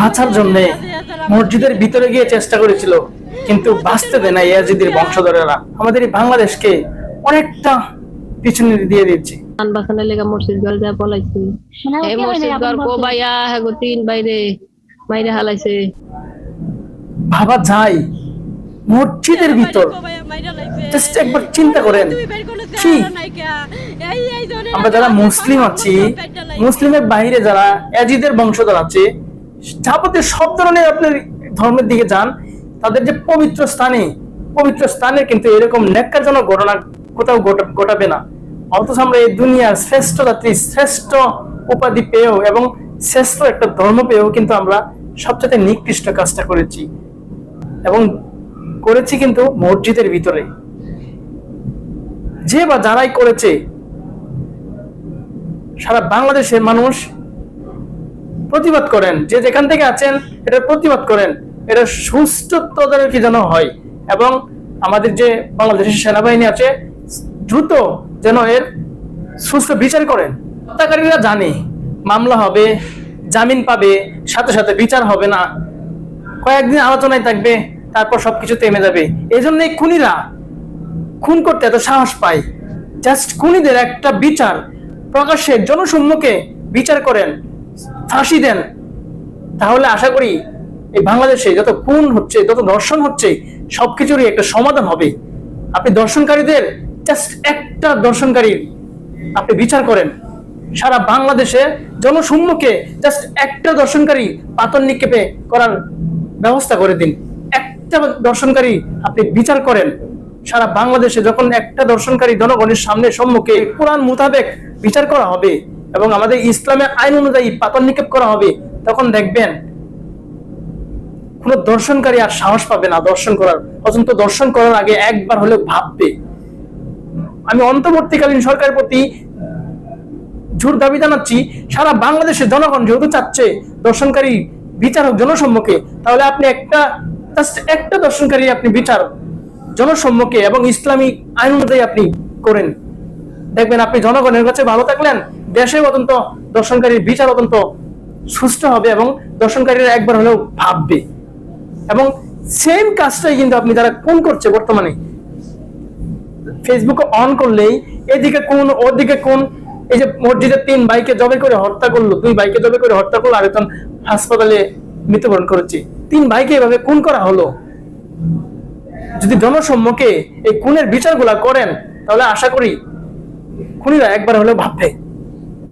বাঁচার জন্য মসজিদের ভিতরে গিয়ে চেষ্টা করেছিল কিন্তু বাঁচতে দেয় না ইয়াজিদের বংশধরেরা। আমাদের এই বাংলাদেশকে অনেকটা পিছনে দিয়ে দিচ্ছে আন বাসানের লেগা মসজিদ ঘর যা পলাইছি। এই মসজিদ ঘর কো বাইয়া হেগো তিন বাইরে বাইরে হালাইছে। ভাবা যায় মসজিদের ভিতর। জাস্ট একবার চিন্তা করেন। কি? আমরা যারা মুসলিম আছি মুসলিমের বাইরে যারা এজিদের বংশধর আছে যাবতীয় সব ধরনের আপনার ধর্মের দিকে যান তাদের যে পবিত্র স্থানে পবিত্র স্থানে কিন্তু এরকম ন্যাক্কারজনক ঘটনা কোথাও ঘটাবে না। অথচ আমরা এই দুনিয়ার শ্রেষ্ঠ জাতি শ্রেষ্ঠ উপাধি পেয়েও এবং শ্রেষ্ঠ একটা ধর্ম পেয়েও কিন্তু আমরা সবচেয়ে নিকৃষ্ট কাজটা করেছি। এবং করেছি কিন্তু মসজিদের ভিতরে। যে বা যারাই করেছে, সারা বাংলাদেশের মানুষ প্রতিবাদ করেন। যে যেখান থেকে আছেন এটা প্রতিবাদ করেন। এটা সুস্থ তদারকি যেন হয় এবং আমাদের যে বাংলাদেশের সেনাবাহিনী আছে, দ্রুত যেন এর সুস্থ বিচার করেন। হত্যাকারীরা জানে, মামলা হবে, জামিন পাবে, সাথে সাথে বিচার হবে না। কয়েকদিন আলোচনায় থাকবে তারপর সবকিছু থেমে যাবে। এই জন্য খুনিরা খুন করতে এত সাহস পায়। জাস্ট খুনিদের একটা বিচার। প্রকাশ্যে জনসম্মুখে বিচার করেন, ফাঁসি দেন। তাহলে আশা করি এই বাংলাদেশে যত খুন হচ্ছে, যত দর্শন হচ্ছে, সবকিছুরই একটা সমাধান হবে। আপনি দর্শনকারীদের জাস্ট একটা দর্শনকারীর আপনি বিচার করেন। সারা বাংলাদেশে জনসম্মুখে জাস্ট একটা দর্শনকারী পাতন নিক্ষেপে করার ব্যবস্থা করে দিন। একটা দর্শনকারী আপনি বিচার করেন, সারা বাংলাদেশে যখন একটা দর্শনকারী জনগণের সামনে সম্মুখে কোরআন মোতাবেক বিচার করা হবে এবং আমাদের ইসলামের আইন অনুযায়ী পাতন নিক্ষেপ করা হবে, তখন দেখবেন দর্শনকারী আর সাহস পাবে না দর্শন করার। অত্যন্ত দর্শন করার আগে একবার হলেও ভাববে। আমি অন্তর্বর্তীকালীন সরকারের প্রতি জোর দাবি জানাচ্ছি, সারা বাংলাদেশের জনগণ যেহেতু চাচ্ছে দর্শনকারী বিচার জনসম্মুখে, তাহলে আপনি একটা just একটা দর্শনকারী আপনি বিচার জনসম্মুখে এবং ইসলামিক আইন অনুযায়ী আপনি করেন। দেখবেন আপনি জনগণের কাছে ভালো থাকলেন দেশে অত্যন্ত দর্শনকারীর বিচার অত্যন্ত সুষ্ঠু হবে এবং দর্শনকারীরা একবার হলেও ভাববে। এবং সেম কাজটাই কিন্তু আপনি যারা কোন করছে বর্তমানে ফেসবুকে অন করলেই এদিকে কোন ওদিকে কোন এই যে মসজিদের তিন বাইকে জবে করে হত্যা করল, দুই বাইকে জবে করে হত্যা করল, আর হাসপাতালে মৃত্যুবরণ করেছে। তিন ভাইকে এভাবে খুন করা হলো? যদি জনসম্মুখে এই খুনের বিচারগুলা করেন, তাহলে আশা করি খুনিরা একবার হলেও ভাববে।